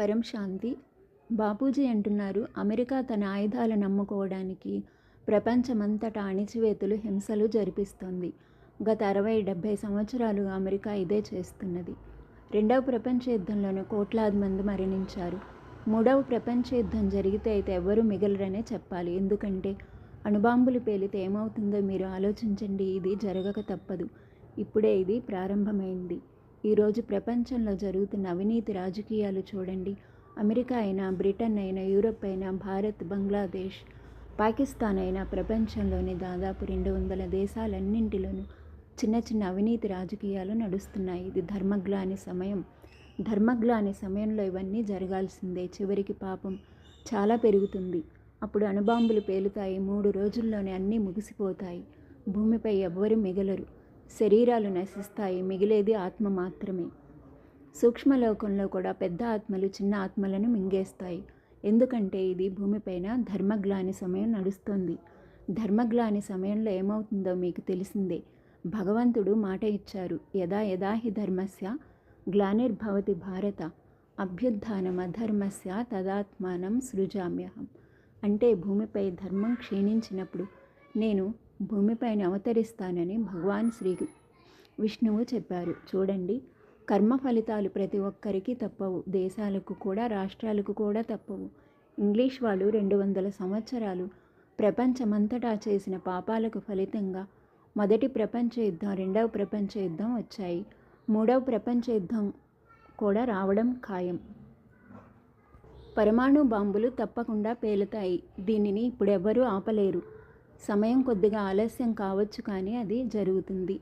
పరం శాంతి. బాపూజీ అంటున్నారు అమెరికా తన ఆయుధాలను నమ్ముకోవడానికి ప్రపంచమంతటా అణిచివేతలు హింసలు జరిపిస్తోంది. గత అరవై డెబ్భై సంవత్సరాలుగా అమెరికా ఇదే చేస్తున్నది. రెండవ ప్రపంచ యుద్ధంలోనూ కోట్లాది మంది మరణించారు. మూడవ ప్రపంచ యుద్ధం జరిగితే అయితే ఎవరు మిగలరనే చెప్పాలి. ఎందుకంటే అణుబాంబులు పేలితే ఏమవుతుందో మీరు ఆలోచించండి. ఇది జరగక తప్పదు. ఇప్పుడే ఇది ప్రారంభమైంది. ఈరోజు ప్రపంచంలో జరుగుతున్న అవినీతి రాజకీయాలు చూడండి. అమెరికా అయినా బ్రిటన్ అయినా యూరప్ అయినా భారత్ బంగ్లాదేశ్ పాకిస్తాన్ అయినా ప్రపంచంలోని దాదాపు రెండు వందల దేశాలన్నింటిలోనూ చిన్న చిన్న అవినీతి రాజకీయాలు నడుస్తున్నాయి. ఇది ధర్మగ్లాని సమయం. ధర్మగ్లాని సమయంలో ఇవన్నీ జరగాల్సిందే. చివరికి పాపం చాలా పెరుగుతుంది. అప్పుడు అణుబాంబులు పేలుతాయి. మూడు రోజుల్లోనే అన్నీ ముగిసిపోతాయి. భూమిపై ఎవ్వరు మిగలరు. శరీరాలు నశిస్తాయి. మిగిలేది ఆత్మ మాత్రమే. సూక్ష్మలోకంలో కూడా పెద్ద ఆత్మలు చిన్న ఆత్మలను మింగేస్తాయి. ఎందుకంటే ఇది భూమిపైన ధర్మగ్లాని సమయం నడుస్తుంది. ధర్మగ్లాని సమయంలో ఏమవుతుందో మీకు తెలిసిందే. భగవంతుడు మాట ఇచ్చారు. యదా యదా హి ధర్మస్య గ్లానిర్భవతి భారత. అభ్యుత్థానం అధర్మస్య తదాత్మానం సృజామ్యహం. అంటే భూమిపై ధర్మం క్షీణించినప్పుడు నేను భూమిపైన అవతరిస్తానని భగవాన్ శ్రీ విష్ణువు చెప్పారు. చూడండి కర్మ ఫలితాలు ప్రతి ఒక్కరికి తప్పవు. దేశాలకు కూడా రాష్ట్రాలకు కూడా తప్పవు. ఇంగ్లీష్ వాళ్ళు రెండు వందల సంవత్సరాలు ప్రపంచమంతటా చేసిన పాపాలకు ఫలితంగా మొదటి ప్రపంచ యుద్ధం రెండవ ప్రపంచ యుద్ధం వచ్చాయి. మూడవ ప్రపంచ యుద్ధం కూడా రావడం ఖాయం. పరమాణు బాంబులు తప్పకుండా పేలుతాయి. దీనిని ఇప్పుడెవ్వరూ ఆపలేరు. సమయం కొద్దిగా ఆలస్యం కావచ్చు కానీ అది జరుగుతుంది.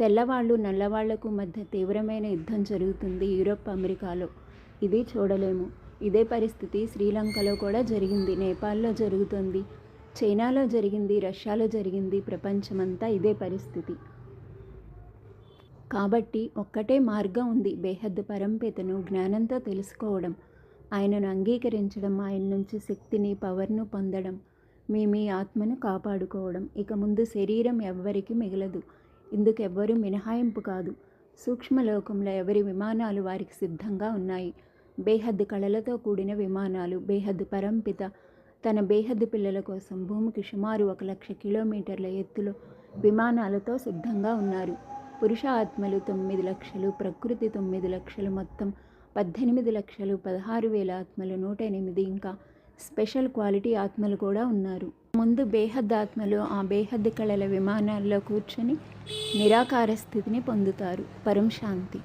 తెల్లవాళ్ళు నల్లవాళ్ళకు మధ్య తీవ్రమైన యుద్ధం జరుగుతుంది యూరోప్ అమెరికాలో. ఇది చూడలేము. ఇదే పరిస్థితి శ్రీలంకలో కూడా జరిగింది. నేపాల్లో జరుగుతుంది. చైనాలో జరిగింది. రష్యాలో జరిగింది. ప్రపంచమంతా ఇదే పరిస్థితి. కాబట్టి ఒక్కటే మార్గం ఉంది. బేహద్దు పరంపితను జ్ఞానంతో తెలుసుకోవడం ఆయనను అంగీకరించడం ఆయన నుంచి శక్తిని పవర్ను పొందడం. మీ మీ ఆత్మను కాపాడుకోవడం. ఇక ముందు శరీరం ఎవ్వరికి మిగలదు. ఇందుకెవ్వరూ మినహాయింపు కాదు. సూక్ష్మలోకంలో ఎవరి విమానాలు వారికి సిద్ధంగా ఉన్నాయి? బేహద్దు కళలతో కూడిన విమానాలు బేహద్దు పరంపిత తన బేహద్దు పిల్లల కోసం భూమికి సుమారు ఒక లక్ష కిలోమీటర్ల ఎత్తులో విమానాలతో సిద్ధంగా ఉన్నారు. పురుష ఆత్మలు తొమ్మిది లక్షలు ప్రకృతి తొమ్మిది లక్షలు మొత్తం పద్దెనిమిది లక్షలు పదహారు వేల ఆత్మలు నూట ఎనిమిది ఇంకా స్పెషల్ క్వాలిటీ ఆత్మలు కూడా ఉన్నారు. ముందు బేహద్ ఆత్మలు ఆ బేహద్ కళల విమానాల్లో కూర్చొని నిరాకార స్థితిని పొందుతారు. పరం శాంతి.